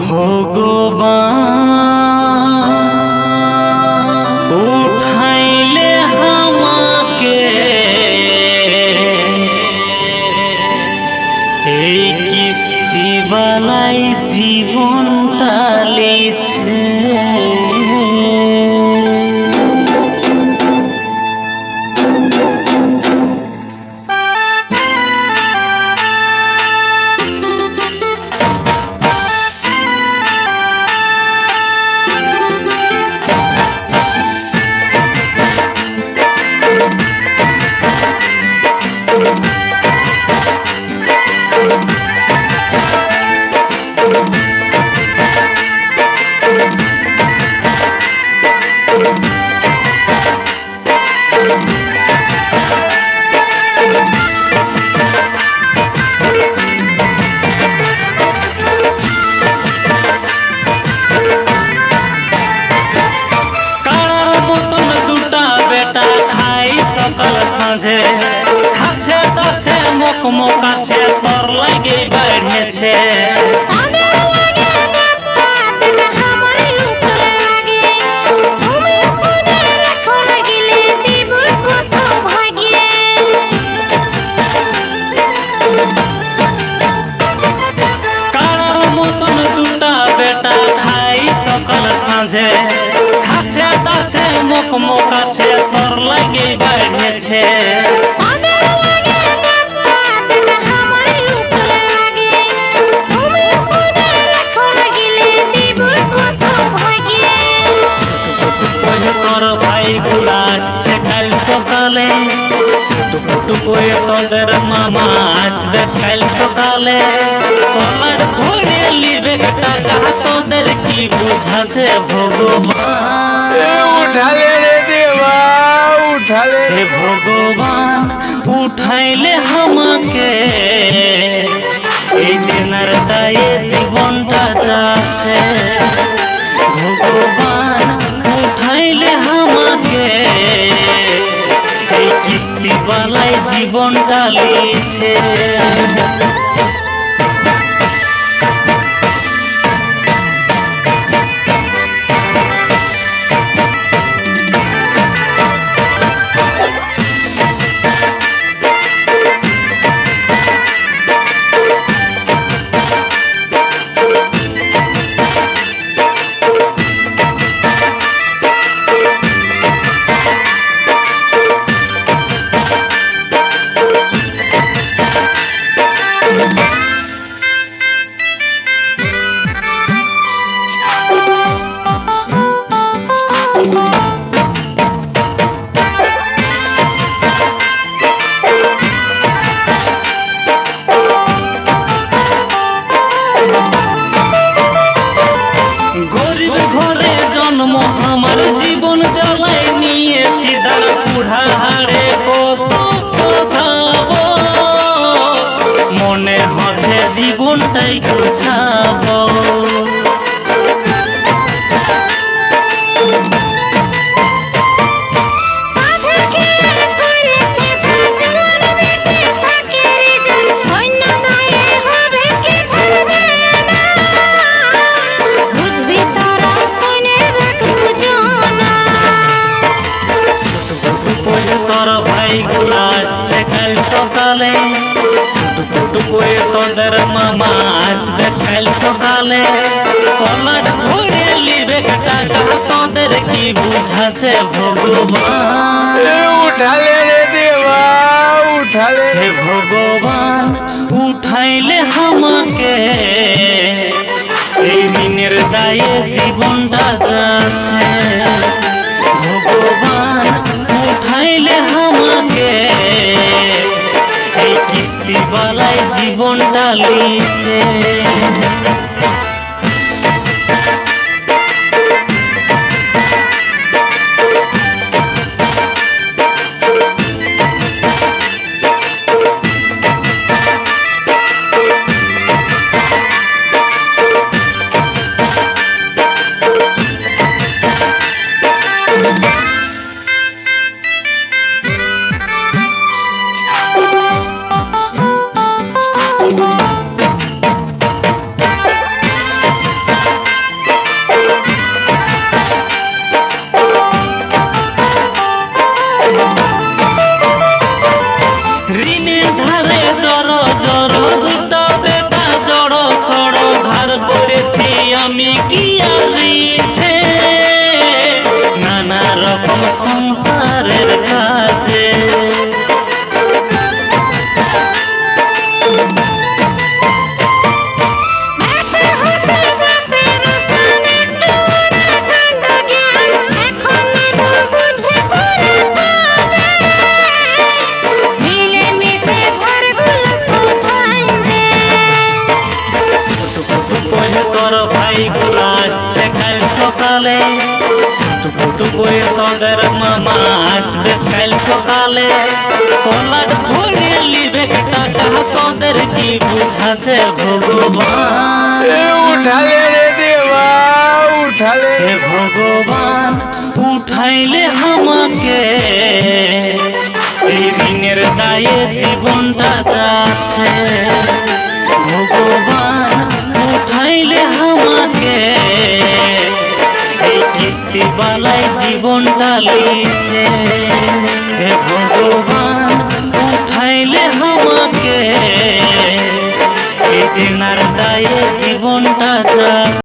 ভগবান উঠাইলে আমাকে এই কিস্তি বালাই জীবনটা লিছে। সাঁঝে খাচ্ছে তাছে মক মকাছে তোর লাগে বেড়েছে তাদের বেড়েছে তাদের সকালে। ছোট ফুটু করে মামা আসবে কাল সকালে। কলার ধরে লিবে টাকা তোদের কি বুঝাছে ভগবান? উঠালে উঠালে হে ভগবান, উঠাইলে আমাকে। এই দিনের দায়ে জীবনটা যাচ্ছে। ভগবান, উঠাইলে আমাকে। এই কিস্তি বালাই জীবনটা লিছে। দার কত মনে হচ্ছে জীবনটাই গুছাব। সকালে ছুটু ফুটু করে তোদের মামা আসবে কাল সকালে। কলার ধরে লিবে টাকা তোদের কি বুঝাছে ভগবান? উঠালে রে দেবা উঠালে হে ভগবান উঠাইলে আমাকে। এই দিনের দায়ে জীবনটা যাচ্ছে। জীবনটা লিখে। সকালে। ছুটপুটু করে তোদের মামা আসবে কাল সকালে। কলার ধরে লিবে টাকা তোদের কি বুঝাছে ভগবান? উঠালে রে দেবা উঠালে। হে ভগবান উঠাইলে আমাকে। এই ঋণের দায়ে কিস্তি বালাই জীবনটা লিখে হে ভগবান উঠাইলে আমাকে। এই দিনার দায়ে জীবনটা যাচ্ছে?